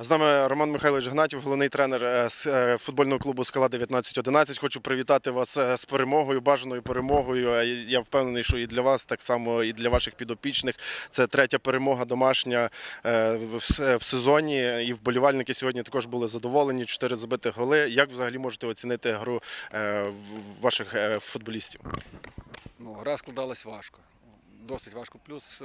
З нами Роман Михайлович Гнатів, головний тренер е, е, футбольного клубу Скала 1911. Хочу привітати вас е, з перемогою, бажаною перемогою. Я впевнений, що і для вас, так само і для ваших підопічних. Це третя перемога домашня в сезоні. І вболівальники сьогодні також були задоволені. Чотири забитих голи. Як взагалі можете оцінити гру ваших футболістів? Ну, гра складалась важко. Досить важко. Плюс,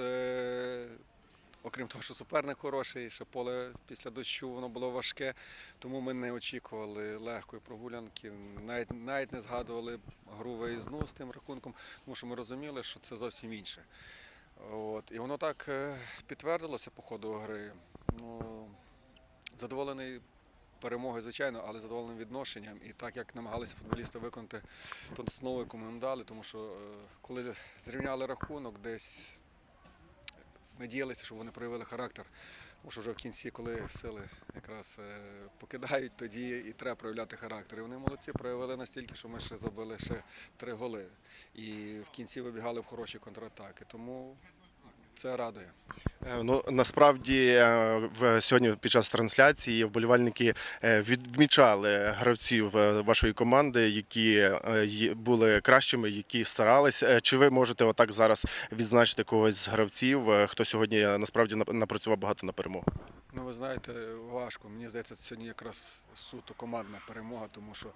окрім того, що суперник хороший, що поле після дощу воно було важке, тому ми не очікували легкої прогулянки, навіть, навіть не згадували гру виїзну з тим рахунком, тому що ми розуміли, що це зовсім інше. От. І воно так е, підтвердилося по ходу гри. Ну, задоволений перемогою, звичайно, але задоволеним відношенням. І так як намагалися футболісти виконати ту основу, яку ми їм дали, тому що е, коли зрівняли рахунок, десь надіялися, щоб вони проявили характер. Тому що вже в кінці, коли сили якраз е, покидають, тоді і треба проявляти характер. І вони молодці проявили настільки, що ми ще забили ще три голи. І в кінці вибігали в хороші контратаки. Тому це радує. Е, Ну насправді е, в сьогодні під час трансляції вболівальники е, відмічали гравців вашої команди, які були кращими, які старались. Чи ви можете отак зараз відзначити когось з гравців, хто сьогодні насправді нап- напрацював багато на перемогу? Ну, ви знаєте, важко. Мені здається, це сьогодні якраз суто командна перемога, тому що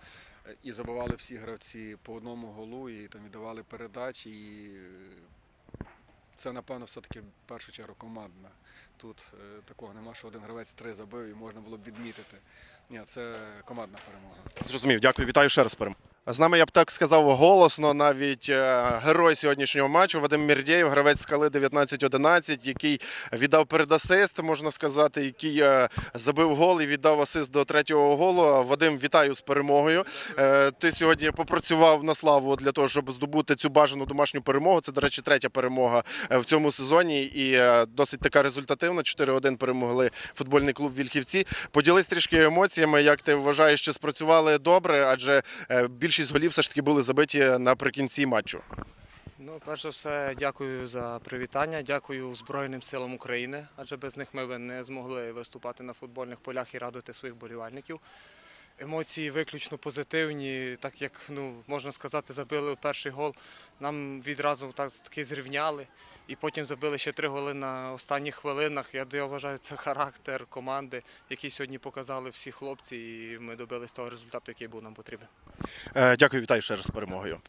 і забивали всі гравці по одному голу, і там віддавали передачі. І це, напевно, все-таки в першу чергу командна. Тут е, такого нема, що один гравець три забив і можна було б відмітити. Ні, це командна перемога. Зрозумів, дякую, вітаю ще раз перем. З нами я б так сказав голосно, навіть е, герой сьогоднішнього матчу Вадим Мірдєєв, гравець скали 19-11, який віддав передасист, можна сказати, який е, забив гол і віддав асист до третього голу. Вадим, вітаю з перемогою. Е, Ти сьогодні попрацював на славу для того, щоб здобути цю бажану домашню перемогу. Це, до речі, третя перемога в цьому сезоні і досить така результативна. 4-1 перемогли футбольний клуб Вільхівці. Поділись трішки емоціями, як ти вважаєш, чи спрацювали добре, адже е, більшість голів все ж таки були забиті наприкінці матчу. Ну, перш за все, дякую за привітання. Дякую Збройним силам України, адже без них ми б не змогли виступати на футбольних полях і радувати своїх болівальників. Емоції виключно позитивні, так як ну, можна сказати, забили перший гол. Нам відразу так таки зрівняли. І потім забили ще три голи на останніх хвилинах. Я, я вважаю, це характер команди, який сьогодні показали всі хлопці, і ми добились того результату, який був нам потрібен. Е, Дякую, вітаю ще раз з перемогою.